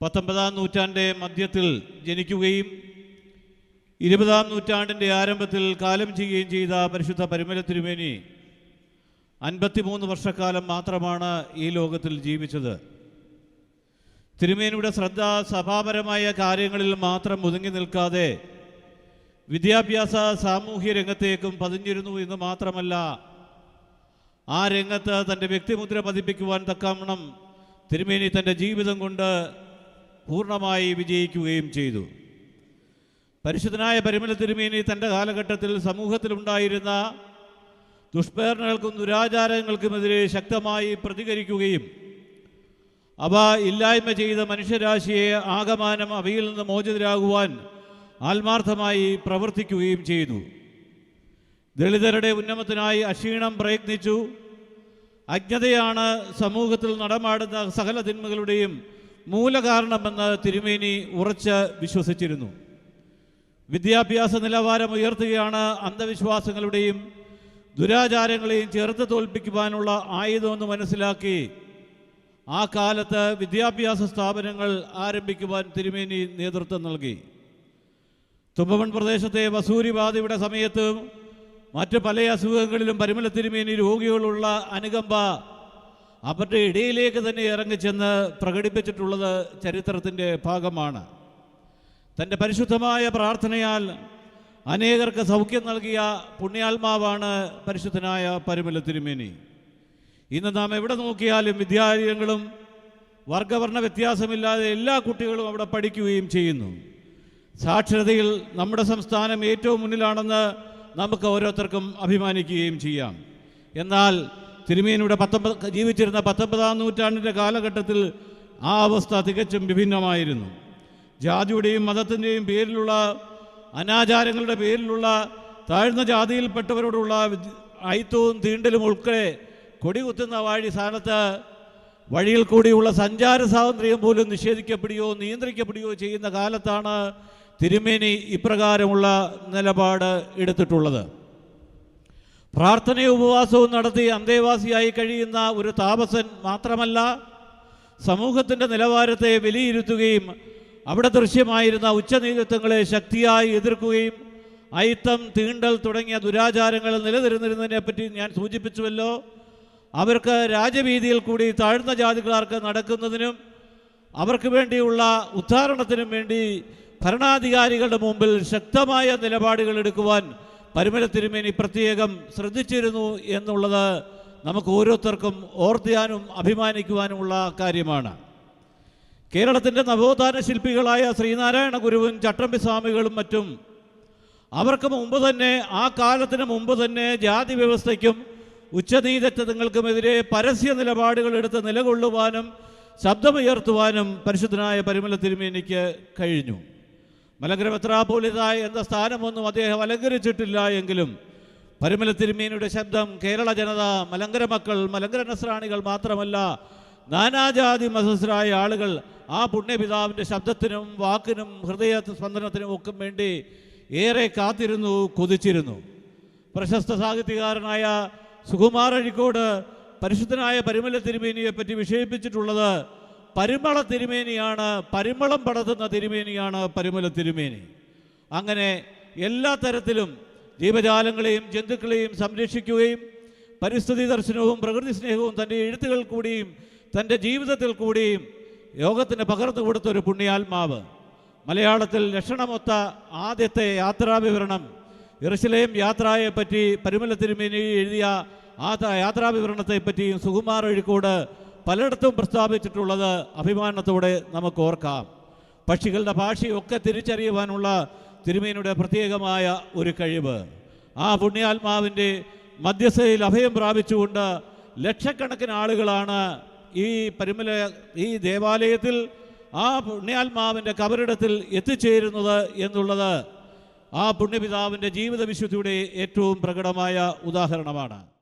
പത്തൊമ്പതാം നൂറ്റാണ്ട് മധ്യത്തിൽ ജനിക്കുകയും ഇരുപതാം നൂറ്റാണ്ടിന്റെ ആരംഭത്തിൽ കാലം ചെയ്യുകയും ചെയ്ത പരിശുദ്ധ പരിമല തിരുമേനി അൻപത്തിമൂന്ന് വർഷക്കാലം മാത്രമാണ് ഈ ലോകത്തിൽ ജീവിച്ചത്. തിരുമേനിയുടെ ശ്രദ്ധ സഭാപരമായ കാര്യങ്ങളിൽ മാത്രം ഒതുങ്ങി നിൽക്കാതെ വിദ്യാഭ്യാസ സാമൂഹ്യ രംഗത്തേക്കും പതിഞ്ഞിരുന്നു എന്ന് മാത്രമല്ല ആ രംഗത്ത് തന്റെ വ്യക്തിമുദ്ര പതിപ്പിക്കുവാൻ തക്കവണ്ണം തിരുമേനി തന്റെ ജീവിതം കൊണ്ട് പൂർണമായി വിജയിക്കുകയും ചെയ്തു. പരിശുദ്ധനായ പരിമല തിരുമേനി തന്റെ കാലഘട്ടത്തിൽ സമൂഹത്തിലുണ്ടായിരുന്ന ദുഷ്പ്രേരണകൾക്കും ദുരാചാരങ്ങൾക്കുമെതിരെ ശക്തമായി പ്രതികരിക്കുകയും അവ ഇല്ലായ്മ ചെയ്ത മനുഷ്യരാശിയെ ആകമാനം അവയിൽ നിന്ന് മോചിതരാകുവാൻ ആത്മാർത്ഥമായി പ്രവർത്തിക്കുകയും ചെയ്തു. ദളിതരുടെ ഉന്നമത്തിനായി അക്ഷീണം പ്രയത്നിച്ചു. അജ്ഞതയാണ് സമൂഹത്തിൽ നടമാടുന്ന സകല തിന്മകളുടെയും മൂലകാരണമെന്ന് തിരുമേനി ഉറച്ച് വിശ്വസിച്ചിരുന്നു. വിദ്യാഭ്യാസ നിലവാരം ഉയർത്തുകയാണ് അന്ധവിശ്വാസങ്ങളുടെയും ദുരാചാരങ്ങളെയും ചേർത്ത് തോൽപ്പിക്കുവാനുള്ള ആയുധമെന്ന് മനസ്സിലാക്കി ആ കാലത്ത് വിദ്യാഭ്യാസ സ്ഥാപനങ്ങൾ ആരംഭിക്കുവാൻ തിരുമേനി നേതൃത്വം നൽകി. തുമ്പമൺ പ്രദേശത്തെ വസൂരി ബാധയുടെ സമയത്തും മറ്റ് പല അസുഖങ്ങളിലും പരിമല തിരുമേനി രോഗികളുള്ള അനുകമ്പ അവരുടെ ഇടയിലേക്ക് തന്നെ ഇറങ്ങിച്ചെന്ന് പ്രകടിപ്പിച്ചിട്ടുള്ളത് ചരിത്രത്തിന്റെ ഭാഗമാണ്. തന്റെ പരിശുദ്ധമായ പ്രാർത്ഥനയാൽ അനേകർക്ക് സൗഖ്യം നൽകിയ പുണ്യാത്മാവാണ് പരിശുദ്ധനായ പരിമല തിരുമേനി. ഇന്ന് നാം എവിടെ നോക്കിയാലും വിദ്യാലയങ്ങളും വർഗവർണ വ്യത്യാസമില്ലാതെ എല്ലാ കുട്ടികളും അവിടെ പഠിക്കുകയും ചെയ്യുന്നു. സാക്ഷരതയിൽ നമ്മുടെ സംസ്ഥാനം ഏറ്റവും മുന്നിലാണെന്ന് നമുക്ക് ഓരോരുത്തർക്കും അഭിമാനിക്കുകയും ചെയ്യാം. എന്നാൽ തിരുമേനിയുടെ പത്തൊമ്പത് ജീവിച്ചിരുന്ന പത്തൊമ്പതാം നൂറ്റാണ്ടിന്റെ കാലഘട്ടത്തിൽ ആ അവസ്ഥ തികച്ചും വിഭിന്നമായിരുന്നു. ജാതിയുടെയും മതത്തിന്റെയും പേരിലുള്ള അനാചാരങ്ങളുടെ പേരിലുള്ള താഴ്ന്ന ജാതിയിൽപ്പെട്ടവരോടുള്ള ഐത്തവും തീണ്ടലും ഉൾപ്പെടെ കൊടികുത്തുന്ന വാഴി സ്ഥാനത്ത് വഴിയിൽ കൂടിയുള്ള സഞ്ചാര സ്വാതന്ത്ര്യം പോലും നിഷേധിക്കപ്പെടുകയോ നിയന്ത്രിക്കപ്പെടുകയോ ചെയ്യുന്ന കാലത്താണ് തിരുമേനി ഇപ്രകാരമുള്ള നിലപാട് എടുത്തിട്ടുള്ളത്. പ്രാർത്ഥനയും ഉപവാസവും നടത്തി അന്തേവാസിയായി കഴിയുന്ന ഒരു താപസൻ മാത്രമല്ല സമൂഹത്തിന്റെ നിലവാരത്തെ വിലയിരുത്തുകയും അവിടെ ദൃശ്യമായിരുന്ന ഉച്ചനീതിത്വങ്ങളെ ശക്തിയായി എതിർക്കുകയും അയിത്തം തീണ്ടൽ തുടങ്ങിയ ദുരാചാരങ്ങൾ നിലനിരുന്നിരുന്നതിനെ പറ്റി ഞാൻ സൂചിപ്പിച്ചുവല്ലോ. അവർക്ക് രാജവീതിയിൽ കൂടി താഴ്ന്ന ജാതിക്കാർക്ക് നടക്കുന്നതിനും അവർക്ക് വേണ്ടിയുള്ള ഉദ്ധാരണത്തിനും വേണ്ടി ഭരണാധികാരികളുടെ മുമ്പിൽ ശക്തമായ നിലപാടുകൾ എടുക്കുവാൻ പരിമല തിരുമേനി പ്രത്യേകം ശ്രദ്ധിച്ചിരുന്നു എന്നുള്ളത് നമുക്ക് ഓരോരുത്തർക്കും ഓർത്തിയാനും അഭിമാനിക്കുവാനുമുള്ള കാര്യമാണ്. കേരളത്തിന്റെ നവോത്ഥാന ശില്പികളായ ശ്രീനാരായണ ഗുരുവും ചട്ടമ്പി സ്വാമികളും മറ്റും അവർക്ക് മുമ്പ് തന്നെ ആ കാലത്തിന് മുമ്പ് തന്നെ ജാതി വ്യവസ്ഥയ്ക്കും ഉച്ചനീതത്വങ്ങൾക്കുമെതിരെ പരസ്യ നിലപാടുകൾ എടുത്ത് നിലകൊള്ളുവാനും ശബ്ദമുയർത്തുവാനും പരിശുദ്ധനായ പരിമല തിരുമേനിക്ക് കഴിഞ്ഞു. മലങ്കര മെത്രാപോലിത എന്ന സ്ഥാനമൊന്നും അദ്ദേഹം അലങ്കരിച്ചിട്ടില്ല എങ്കിലും പരിമല തിരുമേനിയുടെ ശബ്ദം കേരള ജനത മലങ്കര മക്കൾ മലങ്കര നസ്രാണികൾ മാത്രമല്ല നാനാജാതി മതസ്ഥരായ ആളുകൾ ആ പുണ്യപിതാവിന്റെ ശബ്ദത്തിനും വാക്കിനും ഹൃദയ സ്പന്ദനത്തിനും ഒക്കെ വേണ്ടി ഏറെ കാത്തിരുന്നു കൊതിച്ചിരുന്നു. പ്രശസ്ത സാഹിത്യകാരനായ സുകുമാർ അഴിക്കോട് പരിശുദ്ധനായ പരിമല തിരുമേനിയെ പറ്റി വിശേഷിപ്പിച്ചിട്ടുള്ളത് പരിമള തിരുമേനിയാണ് പരിമളം പടത്തുന്ന തിരുമേനിയാണ് പരിമല തിരുമേനി. അങ്ങനെ എല്ലാ തരത്തിലും ജീവജാലങ്ങളെയും ജന്തുക്കളെയും സംരക്ഷിക്കുകയും പരിസ്ഥിതി ദർശനവും പ്രകൃതി സ്നേഹവും തന്റെ എഴുത്തുകൾ കൂടിയും തന്റെ ജീവിതത്തിൽ കൂടിയും യോഗത്തിന് പകർന്നു കൊടുത്ത ഒരു പുണ്യാത്മാവ്. മലയാളത്തിൽ ലക്ഷണമൊത്ത ആദ്യത്തെ യാത്രാവിവരണം യാത്രയെ യാത്രയെപ്പറ്റി പരിമല തിരുമേനി എഴുതിയ ആ യാത്രാവിവരണത്തെപ്പറ്റിയും സുകുമാർ അഴിക്കോട് പലയിടത്തും പ്രസ്താവിച്ചിട്ടുള്ളത് അഭിമാനത്തോടെ നമുക്ക് ഓർക്കാം. പക്ഷികളുടെ ഭാഷയൊക്കെ തിരിച്ചറിയുവാനുള്ള തിരുമേനിയുടെ പ്രത്യേകമായ ഒരു കഴിവ്. ആ പുണ്യാത്മാവിന്റെ മധ്യസ്ഥയിൽ അഭയം പ്രാപിച്ചുകൊണ്ട് ലക്ഷക്കണക്കിന് ആളുകളാണ് ഈ പരിമല ഈ ദേവാലയത്തിൽ ആ പുണ്യാത്മാവിന്റെ കബറിടത്തിൽ എത്തിച്ചേരുന്നത് എന്നുള്ളത് ആ പുണ്യപിതാവിന്റെ ജീവിത വിശുദ്ധിയുടെ ഏറ്റവും പ്രകടമായ ഉദാഹരണമാണ്.